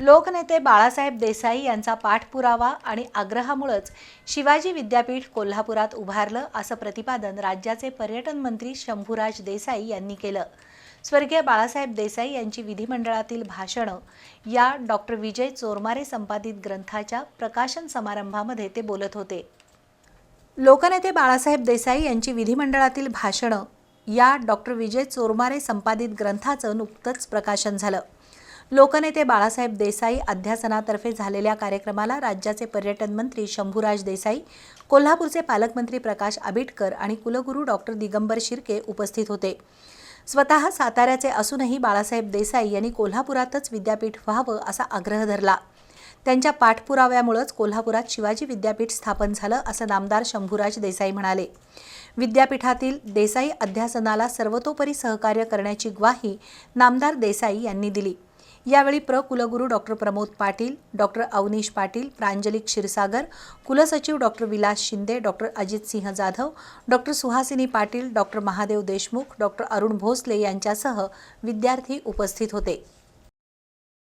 लोकनेते बाळासाहेब देसाई यांचा पाठपुरावा आणि आग्रहामुळंच शिवाजी विद्यापीठ कोल्हापुरात उभारलं असं प्रतिपादन राज्याचे पर्यटन मंत्री शंभूराज देसाई यांनी केलं. स्वर्गीय बाळासाहेब देसाई यांची विधिमंडळातील भाषणं या डॉक्टर विजय चोरमारे संपादित ग्रंथाच्या प्रकाशन समारंभामध्ये ते बोलत होते. लोकनेते बाळासाहेब देसाई यांची विधिमंडळातील भाषणं या डॉक्टर विजय चोरमारे संपादित ग्रंथाचं नुकतंच प्रकाशन झालं. लोकनेते बाळासाहेब देसाई अध्यासनातर्फे झालेल्या कार्यक्रमाला राज्याचे पर्यटन मंत्री शंभूराज देसाई कोल्हापूरचे पालकमंत्री प्रकाश आबिटकर आणि कुलगुरू डॉक्टर दिगंबर शिर्के उपस्थित होते. स्वतः साताऱ्याचे असूनही बाळासाहेब देसाई यांनी कोल्हापुरातच विद्यापीठ व्हावं असा आग्रह धरला. त्यांच्या पाठपुराव्यामुळंच कोल्हापुरात शिवाजी विद्यापीठ स्थापन झालं असं नामदार शंभूराज देसाई म्हणाले. विद्यापीठातील देसाई अध्यासनाला सर्वतोपरी सहकार्य करण्याची ग्वाही नामदार देसाई यांनी दिली. यावेळी प्र कुलगुरू डॉक्टर प्रमोद पाटील डॉक्टर अवनीश पाटील प्रांजली क्षीरसागर कुलसचिव doctor Vilas Shinde doctor Ajit Singh Jadhav doctor Suhasini Patil doctor Mahadev Deshmukh doctor Arun Bhosale यांच्यासह विद्यार्थी उपस्थित होते.